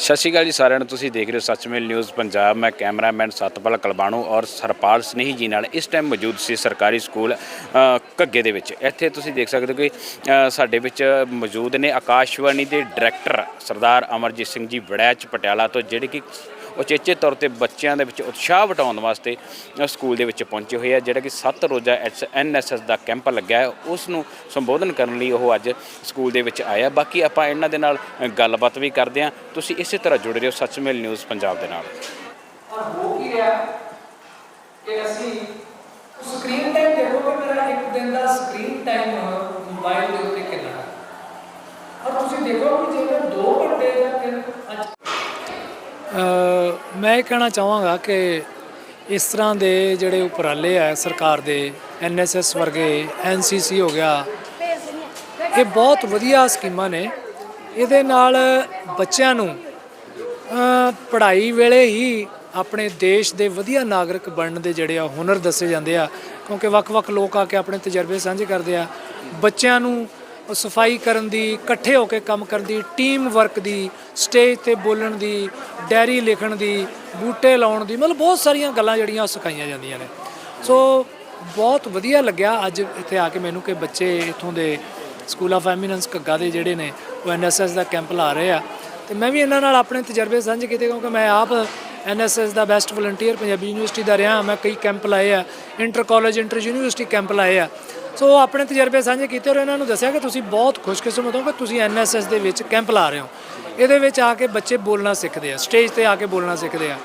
ਸਤਿ ਸ਼੍ਰੀ ਅਕਾਲ ਜੀ ਸਾਰਿਆਂ ਨੂੰ, ਤੁਸੀਂ ਦੇਖ ਰਹੇ ਹੋ ਸੱਚਮੇਲ ਨਿਊਜ਼ ਪੰਜਾਬ। ਮੈਂ ਕੈਮਰਾਮੈਨ ਸਤਪਾਲ ਕਲਬਾਣੂ ਔਰ ਸਰਪਾਲ ਸਨੇਹੀ ਜੀ ਨਾਲ ਇਸ ਟਾਈਮ ਮੌਜੂਦ ਸੀ ਸਰਕਾਰੀ ਸਕੂਲ ਘੱਗੇ ਦੇ ਵਿੱਚ। ਇੱਥੇ ਤੁਸੀਂ ਦੇਖ ਸਕਦੇ ਹੋ ਕਿ ਸਾਡੇ ਵਿੱਚ ਮੌਜੂਦ ਨੇ ਆਕਾਸ਼ਵਾਣੀ ਦੇ ਡਾਇਰੈਕਟਰ ਸਰਦਾਰ ਅਮਰਜੀਤ ਸਿੰਘ ਜੀ ਵੜੈਚ ਪਟਿਆਲਾ ਤੋਂ, ਜਿਹੜੇ ਕਿ ਉਚੇਚੇ ਤੌਰ ਤੇ ਬੱਚਿਆਂ ਦੇ ਵਿੱਚ ਉਤਸ਼ਾਹ ਵਟਾਉਣ ਵਾਸਤੇ ਸਕੂਲ ਦੇ ਵਿੱਚ ਪਹੁੰਚੇ ਹੋਏ ਆ ਜਿਹੜਾ ਕਿ 7 ਰੋਜ਼ਾ ਐਨਐਸਐਸ ਦਾ ਕੈਂਪ ਲੱਗਿਆ ਹੈ। ਉਸ ਨੂੰ ਸੰਬੋਧਨ ਕਰਨ ਲਈ ਉਹ ਅੱਜ ਸਕੂਲ ਦੇ ਵਿੱਚ ਆਇਆ। ਬਾਕੀ ਆਪਾਂ ਇਹਨਾਂ ਦੇ ਨਾਲ ਗੱਲਬਾਤ ਵੀ ਕਰਦੇ ਹਾਂ। ਤੁਸੀਂ ਇਸੇ ਤਰ੍ਹਾਂ ਜੁੜੇ ਰਹੋ ਸੱਚਮੇਲ ਨਿਊਜ਼ ਪੰਜਾਬ ਦੇ ਨਾਲ। ਔਰ ਹੋ ਕੀ ਰਿਹਾ ਕਿ ਅਸੀਂ ਸਕਰੀਨ ਟਾਈਮ ਦੇਖੋ ਕਿ ਮੇਰਾ ਇੱਕ ਦਿਨ ਦਾ ਸਕਰੀਨ ਟਾਈਮ ਮੋਬਾਈਲ ਦੇ ਉੱਤੇ ਕਿੰਨਾ ਹੈ? ਔਰ ਤੁਸੀਂ ਦੇਖੋ ਕਿ ਜੇਕਰ 2 ਘੰਟੇ ਜਾਂ 3 ਅੱਜ ਮੈਂ ਇਹ ਕਹਿਣਾ ਚਾਹਾਂਗਾ ਕਿ ਇਸ ਤਰ੍ਹਾਂ ਦੇ ਜਿਹੜੇ ਉਪਰਾਲੇ ਆ ਸਰਕਾਰ ਦੇ ਐਨਐਸਐਸ ਵਰਗੇ ਐਨਸੀਸੀ ਹੋ ਗਿਆ, ਇਹ ਬਹੁਤ ਵਧੀਆ ਸਕੀਮਾਂ ਨੇ। ਇਹਦੇ ਨਾਲ ਬੱਚਿਆਂ ਨੂੰ ਪੜ੍ਹਾਈ ਵੇਲੇ ਹੀ ਆਪਣੇ ਦੇਸ਼ ਦੇ ਵਧੀਆ ਨਾਗਰਿਕ ਬਣਨ ਦੇ ਜਿਹੜੇ ਆ ਹੁਨਰ ਦੱਸੇ ਜਾਂਦੇ ਆ। ਕਿਉਂਕਿ ਵੱਖ-ਵੱਖ ਲੋਕ ਆ ਕੇ ਆਪਣੇ ਤਜਰਬੇ ਸਾਂਝੇ ਕਰਦੇ ਆ। ਬੱਚਿਆਂ ਨੂੰ ਸਫ਼ਾਈ ਕਰਨ ਦੀ, ਇਕੱਠੇ ਹੋ ਕੇ ਕੰਮ ਕਰਨ ਦੀ ਟੀਮ ਵਰਕ ਦੀ ਸਟੇਜ ਤੇ ਬੋਲਣ ਦੀ ਡੈਰੀ ਲਿਖਣ ਦੀ, ਬੂਟੇ ਲਾਉਣ ਦੀ, ਮਤਲਬ ਬਹੁਤ ਸਾਰੀਆਂ ਗੱਲਾਂ ਜਿਹੜੀਆਂ ਉਹ ਸਿਖਾਈਆਂ ਜਾਂਦੀਆਂ ਨੇ। ਸੋ ਬਹੁਤ ਵਧੀਆ ਲੱਗਿਆ ਅੱਜ ਇੱਥੇ ਆ ਕੇ ਮੈਨੂੰ ਕਿ ਬੱਚੇ ਇਥੋਂ ਦੇ ਸਕੂਲ ਆਫ ਐਮੀਨੈਂਸ ਘੱਗਾ ਦੇ ਜਿਹੜੇ ਨੇ, ਉਹ ਐਨਐਸਐਸ ਦਾ ਕੈਂਪ ਲਾ ਰਹੇ ਆ। ਤੇ ਮੈਂ ਵੀ ਇਹਨਾਂ ਨਾਲ ਆਪਣੇ ਤਜਰਬੇ ਸਾਂਝੇ ਕੀਤੇ ਕਿਉਂਕਿ ਮੈਂ ਆਪ ਐਨਐਸਐਸ ਦਾ ਬੈਸਟ ਵਲੰਟੀਅਰ ਪੰਜਾਬੀ ਯੂਨੀਵਰਸਿਟੀ ਦਾ ਰਿਹਾ, ਮੈਂ ਕਈ ਕੈਂਪ ਲਾਏ ਆ inter college inter university camp ਲਾਏ ਆ। ਸੋ ਆਪਣੇ ਤਜਰਬੇ ਸਾਂਝੇ ਕੀਤੇ ਔਰ ਇਹਨਾਂ ਨੂੰ ਦੱਸਿਆ ਕਿ ਤੁਸੀਂ ਬਹੁਤ ਖੁਸ਼ਕਿਸਮਤ ਹੋ ਕਿ ਤੁਸੀਂ ਐਨਐਸਐਸ ਦੇ ਵਿੱਚ ਕੈਂਪ ਲਾ ਰਹੇ ਹੋ। ਇਹਦੇ ਵਿੱਚ ਆ ਕੇ ਬੱਚੇ ਬੋਲਣਾ ਸਿੱਖਦੇ ਆ, ਸਟੇਜ ਤੇ ਆ ਕੇ ਬੋਲਣਾ ਸਿੱਖਦੇ ਆ,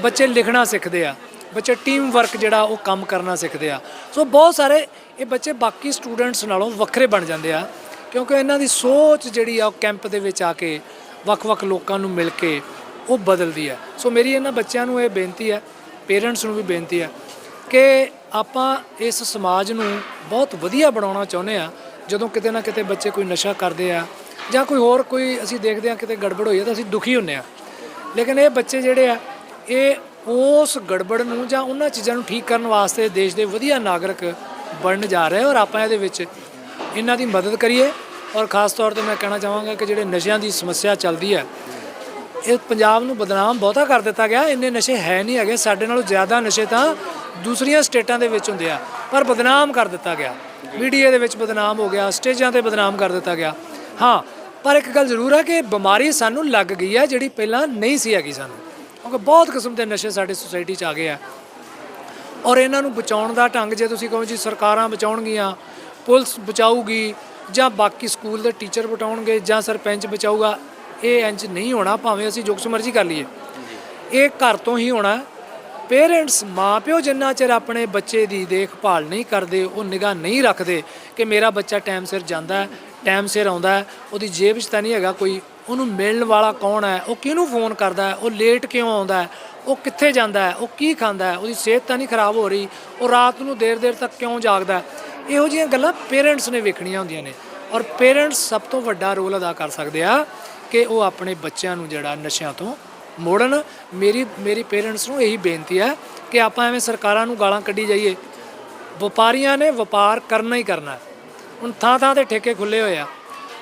ਬੱਚੇ ਲਿਖਣਾ ਸਿੱਖਦੇ ਆ, ਬੱਚੇ ਟੀਮ ਵਰਕ ਜਿਹੜਾ ਉਹ ਕੰਮ ਕਰਨਾ ਸਿੱਖਦੇ ਆ। ਸੋ ਬਹੁਤ ਸਾਰੇ ਇਹ ਬੱਚੇ ਬਾਕੀ ਸਟੂਡੈਂਟਸ ਨਾਲੋਂ ਵੱਖਰੇ ਬਣ ਜਾਂਦੇ ਆ, ਕਿਉਂਕਿ ਇਹਨਾਂ ਦੀ ਸੋਚ ਜਿਹੜੀ ਆ ਉਹ ਕੈਂਪ ਦੇ ਵਿੱਚ ਆ ਕੇ ਵੱਖ-ਵੱਖ ਲੋਕਾਂ ਨੂੰ ਮਿਲ ਕੇ ਉਹ ਬਦਲਦੀ ਹੈ ਸੋ ਮੇਰੀ ਇਹਨਾਂ ਬੱਚਿਆਂ ਨੂੰ ਇਹ ਬੇਨਤੀ ਹੈ ਪੇਰੈਂਟਸ ਨੂੰ ਵੀ ਬੇਨਤੀ ਹੈ ਕਿ ਆਪਾਂ ਇਸ ਸਮਾਜ ਨੂੰ ਬਹੁਤ ਵਧੀਆ ਬਣਾਉਣਾ ਚਾਹੁੰਦੇ ਆ ਜਦੋਂ ਕਿਤੇ ਨਾ ਕਿਤੇ ਬੱਚੇ ਕੋਈ ਨਸ਼ਾ ਕਰਦੇ ਆ ਜਾਂ ਕੋਈ ਹੋਰ ਕੋਈ ਅਸੀਂ ਦੇਖਦੇ ਆ ਕਿਤੇ ਗੜਬੜ ਹੋਈ ਹੈ ਤਾਂ ਅਸੀਂ ਦੁਖੀ ਹੁੰਨੇ ਆ ਲੇਕਿਨ ਇਹ ਬੱਚੇ ਜਿਹੜੇ ਆ, ਇਹ ਉਸ ਗੜਬੜ ਨੂੰ ਜਾਂ ਉਹਨਾਂ ਚੀਜ਼ਾਂ ਨੂੰ ਠੀਕ ਕਰਨ ਵਾਸਤੇ ਦੇਸ਼ ਦੇ ਵਧੀਆ ਨਾਗਰਿਕ ਬਣਨ ਜਾ ਰਹੇ ਔਰ ਆਪਾਂ ਇਹਦੇ ਵਿੱਚ ਇਹਨਾਂ ਦੀ ਮਦਦ ਕਰੀਏ। ਔਰ ਖਾਸ ਤੌਰ ਤੇ ਮੈਂ ਕਹਿਣਾ ਚਾਹਾਂਗਾ ਕਿ ਜਿਹੜੇ ਨਸ਼ਿਆਂ ਦੀ ਸਮੱਸਿਆ ਚੱਲਦੀ ਹੈ ਇਹ ਪੰਜਾਬ ਨੂੰ ਬਦਨਾਮ ਬਹੁਤਾ ਕਰ ਦਿੱਤਾ ਗਿਆ। ਇੰਨੇ ਨਸ਼ੇ ਹੈ ਨਹੀਂ ਹੈਗੇ। ਸਾਡੇ ਨਾਲੋਂ ਜ਼ਿਆਦਾ ਨਸ਼ੇ ਤਾਂ ਦੂਸਰੀਆਂ ਸਟੇਟਾਂ ਦੇ ਵਿੱਚ ਹੁੰਦੇ ਆ। ਪਰ ਬਦਨਾਮ ਕਰ ਦਿੱਤਾ ਗਿਆ। ਮੀਡੀਆ ਦੇ ਵਿੱਚ ਬਦਨਾਮ ਹੋ ਗਿਆ। ਸਟੇਜਾਂ ਤੇ ਬਦਨਾਮ ਕਰ ਦਿੱਤਾ ਗਿਆ। ਹਾਂ, ਪਰ ਇੱਕ ਗੱਲ ਜ਼ਰੂਰ ਆ ਕਿ ਬਿਮਾਰੀ ਸਾਨੂੰ ਲੱਗ ਗਈ ਹੈ ਜਿਹੜੀ ਪਹਿਲਾਂ ਨਹੀਂ ਸੀ ਹੈਗੀ ਸਾਨੂੰ। ਕਿਉਂਕਿ ਬਹੁਤ ਕਿਸਮ ਦੇ ਨਸ਼ੇ ਸਾਡੀ ਸੁਸਾਇਟੀ 'ਚ ਆ ਗਏ ਆ। ਔਰ ਇਹਨਾਂ ਨੂੰ ਬਚਾਉਣ ਦਾ ਢੰਗ ਜੇ ਤੁਸੀਂ ਕਹੋ ਜੀ ਸਰਕਾਰਾਂ ਬਚਾਉਣਗੀਆਂ, ਪੁਲਿਸ ਬਚਾਊਗੀ ਜਾਂ ਬਾਕੀ ਸਕੂਲ ਦੇ ਟੀਚਰ ਬਚਾਉਣਗੇ ਜਾਂ ਸਰਪੰਚ ਬਚਾਊਗਾ ਇਹ ਇੰਜ ਨਹੀਂ ਹੋਣਾ, ਭਾਵੇਂ ਅਸੀਂ ਜੋ ਕੁਛ ਮਰਜ਼ੀ ਕਰ ਲਈਏ। ਇਹ ਘਰ ਤੋਂ ਹੀ ਹੋਣਾ। ਪੇਰੈਂਟਸ ਮਾਪਿਓ ਜਿੰਨਾ ਚਿਰ ਆਪਣੇ ਬੱਚੇ ਦੀ ਦੇਖਭਾਲ ਨਹੀਂ ਕਰਦੇ, ਉਹ ਨਿਗਾਹ ਨਹੀਂ ਰੱਖਦੇ ਕਿ ਮੇਰਾ ਬੱਚਾ ਟਾਈਮ ਸਿਰ ਜਾਂਦਾ ਟਾਈਮ ਸਿਰ ਆਉਂਦਾ ਉਹਦੀ ਜੇਬ 'ਚ ਤਾਂ ਨਹੀਂ ਹੈਗਾ ਕੋਈ, ਉਹਨੂੰ ਮਿਲਣ ਵਾਲਾ ਕੌਣ ਹੈ, ਉਹ ਕਿਹਨੂੰ ਫੋਨ ਕਰਦਾ ਉਹ ਲੇਟ ਕਿਉਂ ਆਉਂਦਾ ਉਹ ਕਿੱਥੇ ਜਾਂਦਾ ਉਹ ਕੀ ਖਾਂਦਾ ਉਹਦੀ ਸਿਹਤ ਤਾਂ ਨਹੀਂ ਖਰਾਬ ਹੋ ਰਹੀ, ਉਹ ਰਾਤ ਨੂੰ ਦੇਰ ਦੇਰ ਤੱਕ ਕਿਉਂ ਜਾਗਦਾ ਇਹੋ ਜਿਹੀਆਂ ਗੱਲਾਂ ਪੇਰੈਂਟਸ ਨੇ ਵੇਖਣੀਆਂ ਹੁੰਦੀਆਂ ਨੇ। ਔਰ ਪੇਰੈਂਟਸ ਸਭ ਤੋਂ ਵੱਡਾ ਰੋਲ ਅਦਾ ਕਰ ਸਕਦੇ ਆ। ਕਿ ਉਹ ਆਪਣੇ ਬੱਚਿਆਂ ਨੂੰ ਜਿਹੜਾ ਨਸ਼ਿਆਂ ਤੋਂ ਮੋੜਨ। ਮੇਰੀ ਮੇਰੀ ਪੇਰੈਂਟਸ ਨੂੰ ਇਹੀ ਬੇਨਤੀ ਹੈ ਕਿ ਆਪਾਂ ਐਵੇਂ ਸਰਕਾਰਾਂ ਨੂੰ ਗਾਲਾਂ ਕੱਢੀ ਜਾਈਏ। ਵਪਾਰੀਆਂ ਨੇ ਵਪਾਰ ਕਰਨਾ ਹੀ ਕਰਨਾ। ਹੁਣ ਥਾਂ ਥਾਂ ਤੇ ਠੇਕੇ ਖੁੱਲੇ ਹੋਏ ਆ।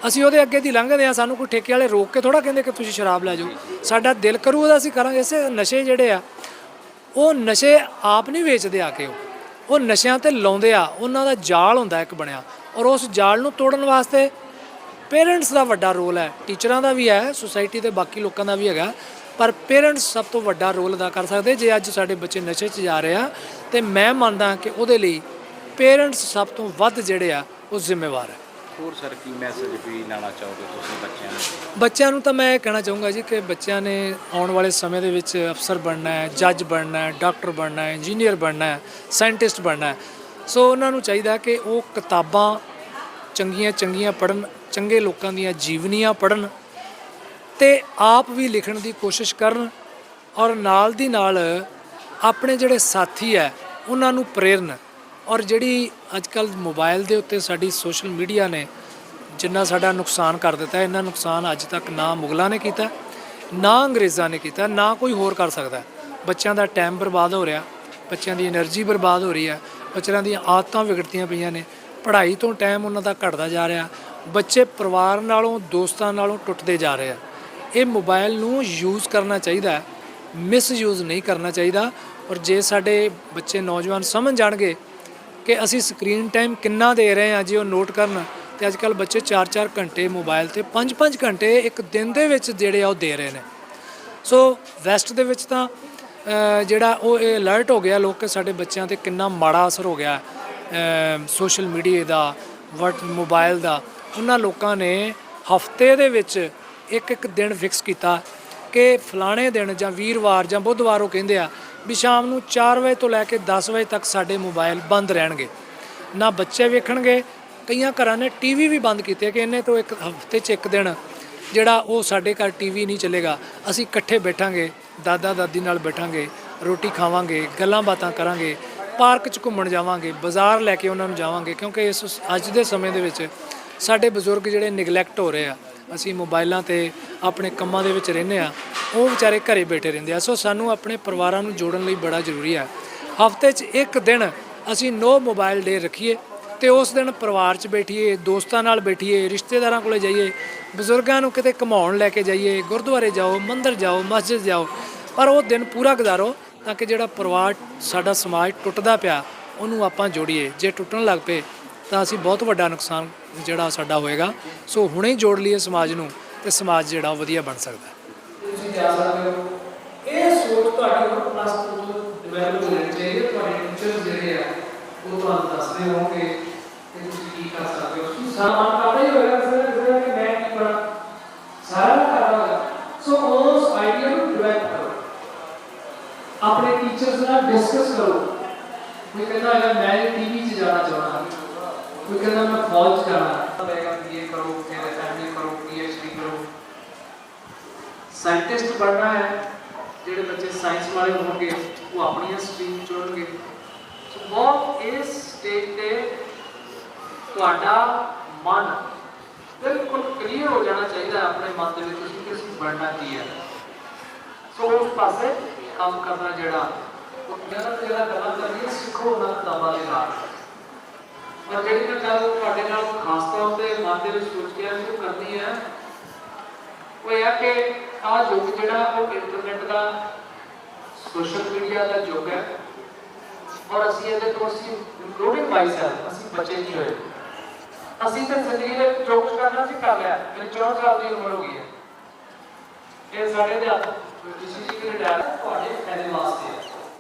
ਅਸੀਂ ਉਹਦੇ ਅੱਗੇ ਦੀ ਲੰਘਦੇ ਆ ਸਾਨੂੰ ਕੋਈ ਠੇਕੇ ਵਾਲੇ ਰੋਕ ਕੇ ਥੋੜਾ ਕਹਿੰਦੇ ਕਿ ਤੁਸੀਂ ਸ਼ਰਾਬ ਲੈ ਜਾਓ। ਸਾਡਾ ਦਿਲ ਕਰੂ ਉਹਦਾ ਅਸੀਂ ਕਰਾਂਗੇ। ਇਸੇ ਨਸ਼ੇ ਜਿਹੜੇ ਆ, ਉਹ ਨਸ਼ੇ ਆਪ ਨਹੀਂ ਵੇਚਦੇ ਆ ਕੇ ਉਹ ਨਸ਼ਿਆਂ ਤੇ ਲਾਉਂਦੇ ਆ। ਉਹਨਾਂ ਦਾ ਜਾਲ ਹੁੰਦਾ ਇੱਕ ਬਣਿਆ। ਔਰ ਉਸ ਜਾਲ ਨੂੰ ਤੋੜਨ ਵਾਸਤੇ ਪੇਰੈਂਟਸ ਦਾ ਵੱਡਾ ਰੋਲ ਹੈ ਟੀਚਰਾਂ ਦਾ ਵੀ ਹੈ ਸੁਸਾਇਟੀ ਦੇ ਬਾਕੀ ਲੋਕਾਂ ਦਾ ਵੀ ਹੈਗਾ ਪਰ ਪੇਰੈਂਟਸ ਸਭ ਤੋਂ ਵੱਡਾ ਰੋਲ ਅਦਾ ਕਰ ਸਕਦੇ ਜੇ ਅੱਜ ਸਾਡੇ ਬੱਚੇ ਨਸ਼ੇ 'ਚ ਜਾ ਰਹੇ ਆ ਤੇ ਮੈਂ ਮੰਨਦਾ ਕਿ ਉਹਦੇ ਲਈ ਪੇਰੈਂਟਸ ਸਭ ਤੋਂ ਵੱਧ ਜਿਹੜੇ ਆ ਉਹ ਜ਼ਿੰਮੇਵਾਰ ਹੈ। ਹੋਰ ਸਰ ਕੀ ਮੈਸੇਜ ਵੀ ਲਾਣਾ ਚਾਹੋਗੇ ਤੁਸੀਂ ਬੱਚਿਆਂ ਨੂੰ? ਬੱਚਿਆਂ ਨੂੰ ਤਾਂ ਮੈਂ ਇਹ ਕਹਿਣਾ ਚਾਹੂੰਗਾ ਜੀ ਕਿ ਬੱਚਿਆਂ ਨੇ ਆਉਣ ਵਾਲੇ ਸਮੇਂ ਦੇ ਵਿੱਚ ਅਫਸਰ ਬਣਨਾ ਹੈ ਜੱਜ ਬਣਨਾ ਹੈ ਡਾਕਟਰ ਬਣਨਾ ਹੈ ਇੰਜੀਨੀਅਰ ਬਣਨਾ ਹੈ ਸਾਇੰਟਿਸਟ ਬਣਨਾ ਹੈ। ਸੋ ਉਹਨਾਂ ਨੂੰ ਚਾਹੀਦਾ ਕਿ ਉਹ ਕਿਤਾਬਾਂ ਚੰਗੀਆਂ ਚੰਗੀਆਂ ਪੜਨ ਚੰਗੇ ਲੋਕਾਂ ਦੀਆਂ ਜੀਵਨੀਆਂ ਪੜਨ ਤੇ ਆਪ ਵੀ ਲਿਖਣ ਦੀ ਕੋਸ਼ਿਸ਼ ਕਰਨ ਔਰ ਨਾਲ ਦੀ ਨਾਲ ਆਪਣੇ ਜਿਹੜੇ ਸਾਥੀ ਹੈ, ਉਹਨਾਂ ਨੂੰ ਪ੍ਰੇਰਨ ਔਰ ਜਿਹੜੀ ਅੱਜ ਅੱਜਕੱਲ ਮੋਬਾਈਲ ਦੇ ਉੱਤੇ ਸਾਡੀ ਸੋਸ਼ਲ ਮੀਡੀਆ ਨੇ ਜਿੰਨਾ ਸਾਡਾ ਨੁਕਸਾਨ ਕਰ ਦਿੱਤਾ ਇਹਨਾਂ ਨੁਕਸਾਨ ਅੱਜ ਤੱਕ ਨਾ ਮੁਗਲਾਂ ਨੇ ਕੀਤਾ, ਨਾ ਅੰਗਰੇਜ਼ਾਂ ਨੇ ਕੀਤਾ, ਨਾ ਕੋਈ ਹੋਰ ਕਰ ਸਕਦਾ। ਬੱਚਿਆਂ ਦਾ ਟਾਈਮ ਬਰਬਾਦ ਹੋ ਰਿਹਾ, ਬੱਚਿਆਂ ਦੀ એનર્ਜੀ ਬਰਬਾਦ ਹੋ ਰਹੀ ਹੈ, ਬੱਚਿਆਂ ਦੀਆਂ ਆਦਤਾਂ ਵਿਗੜਦੀਆਂ ਪਈਆਂ ਨੇ, ਪੜ੍ਹਾਈ ਤੋਂ ਟਾਈਮ ਉਹਨਾਂ ਦਾ ਘਟਦਾ ਜਾ ਰਿਹਾ ਬੱਚੇ ਪਰਿਵਾਰ ਨਾਲੋਂ, ਦੋਸਤਾਂ ਨਾਲੋਂ ਟੁੱਟਦੇ ਜਾ ਰਹੇ ਆ। ਇਹ ਮੋਬਾਈਲ ਨੂੰ ਯੂਜ਼ ਕਰਨਾ ਚਾਹੀਦਾ ਹੈ ਮਿਸਯੂਜ਼ ਨਹੀਂ ਕਰਨਾ ਚਾਹੀਦਾ। ਔਰ ਜੇ ਸਾਡੇ ਬੱਚੇ ਨੌਜਵਾਨ ਸਮਝ ਜਾਣਗੇ ਕਿ ਅਸੀਂ ਸਕਰੀਨ ਟਾਈਮ ਕਿੰਨਾ ਦੇ ਰਹੇ ਹਾਂ, ਜੇ ਉਹ ਨੋਟ ਕਰਨ, ਤੇ ਅੱਜ ਕੱਲ ਬੱਚੇ 4-4 ਘੰਟੇ ਮੋਬਾਈਲ ਤੇ 5-5 ਘੰਟੇ ਇੱਕ ਦਿਨ ਦੇ ਵਿੱਚ ਜਿਹੜੇ ਆ ਉਹ ਦੇ ਰਹੇ ਨੇ। ਸੋ ਵੈਸਟ ਦੇ ਵਿੱਚ ਤਾਂ ਜਿਹੜਾ ਉਹ ਇਹ ਅਲਰਟ ਹੋ ਗਿਆ ਲੋਕ ਸਾਡੇ ਬੱਚਿਆਂ ਤੇ ਕਿੰਨਾ ਮਾੜਾ ਅਸਰ ਹੋ ਗਿਆ ਸੋਸ਼ਲ ਮੀਡੀਆ ਦਾ, ਵਟ ਮੋਬਾਈਲ ਦਾ। ਉਹਨਾਂ ਲੋਕਾਂ ਨੇ ਹਫ਼ਤੇ ਦੇ ਵਿੱਚ ਇੱਕ ਇੱਕ ਦਿਨ ਫਿਕਸ ਕੀਤਾ ਕਿ ਫਲਾਣੇ ਦਿਨ ਜਾਂ ਵੀਰਵਾਰ ਜਾਂ ਬੁੱਧਵਾਰ ਉਹ ਕਹਿੰਦੇ ਆ ਵੀ ਸ਼ਾਮ ਨੂੰ 4 ਵਜੇ ਤੋਂ ਲੈ ਕੇ 10 ਵਜੇ ਤੱਕ ਸਾਡੇ ਮੋਬਾਈਲ ਬੰਦ ਰਹਿਣਗੇ। ਨਾ ਬੱਚੇ ਵੇਖਣਗੇ, ਕਈਆਂ ਘਰਾਂ ਨੇ ਟੀਵੀ ਵੀ ਬੰਦ ਕੀਤੇ ਕਿ ਇਹਨੇ ਤੋਂ ਇੱਕ ਹਫ਼ਤੇ 'ਚ ਇੱਕ ਦਿਨ ਜਿਹੜਾ ਉਹ ਸਾਡੇ ਘਰ ਟੀਵੀ ਨਹੀਂ ਚੱਲੇਗਾ। ਅਸੀਂ ਇਕੱਠੇ ਬੈਠਾਂਗੇ, ਦਾਦਾ ਦਾਦੀ ਨਾਲ ਬੈਠਾਂਗੇ, ਰੋਟੀ ਖਾਵਾਂਗੇ, ਗੱਲਾਂ ਬਾਤਾਂ ਕਰਾਂਗੇ, ਪਾਰਕ 'ਚ ਘੁੰਮਣ ਜਾਵਾਂਗੇ, ਬਾਜ਼ਾਰ ਲੈ ਕੇ ਉਹਨਾਂ ਨੂੰ ਜਾਵਾਂਗੇ ਕਿਉਂਕਿ ਇਸ ਅੱਜ ਦੇ ਸਮੇਂ ਦੇ ਵਿੱਚ ਸਾਡੇ ਬਜ਼ੁਰਗ ਜਿਹੜੇ ਨਿਗਲੈਕਟ ਹੋ ਰਹੇ ਆ, ਅਸੀਂ ਮੋਬਾਈਲਾਂ ਤੇ ਆਪਣੇ ਕੰਮਾਂ ਦੇ ਵਿੱਚ ਰਹਿੰਦੇ ਆ, ਉਹ ਵਿਚਾਰੇ ਘਰੇ ਬੈਠੇ ਰਹਿੰਦੇ ਆ। ਸੋ ਸਾਨੂੰ ਆਪਣੇ ਪਰਿਵਾਰਾਂ ਨੂੰ ਜੋੜਨ ਲਈ ਬੜਾ ਜ਼ਰੂਰੀ ਆ। ਹਫ਼ਤੇ 'ਚ ਇੱਕ ਦਿਨ ਅਸੀਂ ਨੋ ਮੋਬਾਈਲ ਡੇ ਰੱਖੀਏ ਤੇ ਉਸ ਦਿਨ ਪਰਿਵਾਰ 'ਚ ਬੈਠੀਏ, ਦੋਸਤਾਂ ਨਾਲ ਬੈਠੀਏ, ਰਿਸ਼ਤੇਦਾਰਾਂ ਕੋਲੇ ਜਾਈਏ, ਬਜ਼ੁਰਗਾਂ ਨੂੰ ਕਿਤੇ ਘੁਮਾਉਣ ਲੈ ਕੇ ਜਾਈਏ, ਗੁਰਦੁਆਰੇ ਜਾਓ, ਮੰਦਿਰ ਜਾਓ, ਮਸਜਿਦ ਜਾਓ, ਪਰ ਉਹ ਦਿਨ ਪੂਰਾ ਗੁਜ਼ਾਰੋ ਤਾਂ ਕਿ ਜਿਹੜਾ ਪਰਿਵਾਰ ਸਾਡਾ ਸਮਾਜ ਟੁੱਟਦਾ ਪਿਆ, ਉਹਨੂੰ ਆਪਾਂ ਜੋੜੀਏ। ਜੇ ਟੁੱਟਣ ਲੱਗ ਪਏ ਤਾਂ ਅਸੀਂ ਬਹੁਤ ਵੱਡਾ ਨੁਕਸਾਨ ਜਿਹੜਾ ਸਾਡਾ ਹੋਏਗਾ। ਸੋ ਹੁਣੇ ਜੋੜ ਲਈਏ ਸਮਾਜ ਨੂੰ ਤੇ ਸਮਾਜ ਜਿਹੜਾ ਵਧੀਆ ਬਣ ਸਕਦਾ। ਤੁਸੀਂ ਜਾ ਸਕਦੇ ਹੋ ਇਹ ਸੋਚ ਤੁਹਾਡੀ ਹੁਣ ਪਲੱਸ ਤੋਂ ਡਿਵੈਲਪ ਹੋਣੀ ਚਾਹੀਦੀ ਹੈ। ਤੁਹਾਡੇ ਟੀਚਰਸ ਜਿਹੜੇ ਆ, ਉਹ ਤੁਹਾਨੂੰ ਦੱਸਦੇ ਹੋਣਗੇ ਕਿ ਤੁਸੀਂ ਕੀ ਕਰ ਸਕਦੇ ਹੋ। ਤੁਸੀਂ ਸਾਰਾ ਕਰਦਾ ਹੀ ਹੋਏਗਾ ਸਰ ਜਿਹੜਾ ਕਿ ਮੈਂ ਕੀ ਕਰਾਂ? ਸਾਰਾ ਕਰਾਂਗਾ ਸੋ ਉਸ ਆਈਡੀਆ ਨੂੰ ਡਿਵੈਲਪ ਕਰੋ। ਆਪਣੇ ਟੀਚਰਸ ਨਾਲ ਡਿਸਕਸ ਕਰੋ। ਕੋਈ ਕਹਿੰਦਾ ਹੈਗਾ, ਮੈਂ ਟੀਵੀ 'ਚ ਜਾਣਾ ਚਾਹੁੰਦਾ ਕੋਈ ਕਹਿੰਦਾ ਮੈਂ ਫੌਜ ਜਾਣਾ। ਮੈਂ ਇਹ ਕਰੋ ਕਹਿੰਦਾ ਐਮਏ ਕਰੋ, ਪੀਐਚਡੀ ਕਰੋ। ਸਾਇੰਟਿਸਟ ਬਣਨਾ ਹੈ, ਜਿਹੜੇ ਬੱਚੇ ਸਾਇੰਸ ਵਾਲੇ ਹੋਣਗੇ, ਉਹ ਆਪਣੀਆਂ ਸਟਰੀਮ ਚੁਣਨਗੇ। ਸੋ ਬਹੁਤ ਇਸ ਸਟੇਜ ਤੇ ਤੁਹਾਡਾ ਮਨ ਬਿਲਕੁਲ ਕਲੀਅਰ ਹੋ ਜਾਣਾ ਚਾਹੀਦਾ ਆਪਣੇ ਮਨ ਦੇ ਵਿੱਚ ਕਿ ਤੁਸੀਂ ਬਣਨਾ ਕੀ ਹੈ। ਸੋ ਉਸ ਪਾਸੇ ਕੰਮ ਕਰਨਾ ਜਿਹੜਾ, ਉਹ ਜਿਹੜਾ ਤੇਰਾ ਕਰਨਾ ਚਾਹੀਏ ਸਿੱਖੋ ਨਾ ਦਬਾ ਦੇ ਨਾਲ। ਪਰ ਜਿਹੜੀ ਮੈਂ ਗੱਲ ਤੁਹਾਡੇ ਨਾਲ ਖਾਸ ਤੌਰ ਤੇ ਮਨ ਦੇ ਵਿੱਚ ਸੋਚ ਕੇ ਆਇਆ ਸੀ ਉਹ ਕਰਨੀ ਹੈ ਉਹ ਇਹ ਹੈ ਕਿ ਆਹ ਯੁੱਗ ਜਿਹੜਾ, ਉਹ ਇੰਟਰਨੈਟ ਦਾ ਸੋਸ਼ਲ ਮੀਡੀਆ ਦਾ ਯੁੱਗ ਹੈ। ਔਰ ਅਸੀਂ ਇਹਦੇ ਤੋਂ ਅਸੀਂ ਇਨਕਲੂਡਿੰਗ ਮਾਈਸੈਲਫ ਅਸੀਂ ਬਚੇ ਨਹੀਂ ਹੋਏ। ਅਸੀਂ ਤਾਂ ਜ਼ਿੰਦਗੀ ਦੇ ਵਿੱਚ ਜੋ ਕੁਝ ਕਰਨਾ ਸੀ ਕਰ ਲਿਆ, ਮੇਰੀ 64 ਸਾਲ ਦੀ ਉਮਰ ਹੋ ਗਈ ਹੈ। ਇਹ ਸਾਡੇ ਦੇ ਹੱਥ ਕਿਸੇ ਜੀ ਕਿ ਰਿਟਾਇਰ ਤੁਹਾਡੇ ਫਾਇਦੇ ਵਾਸਤੇ ਹੈ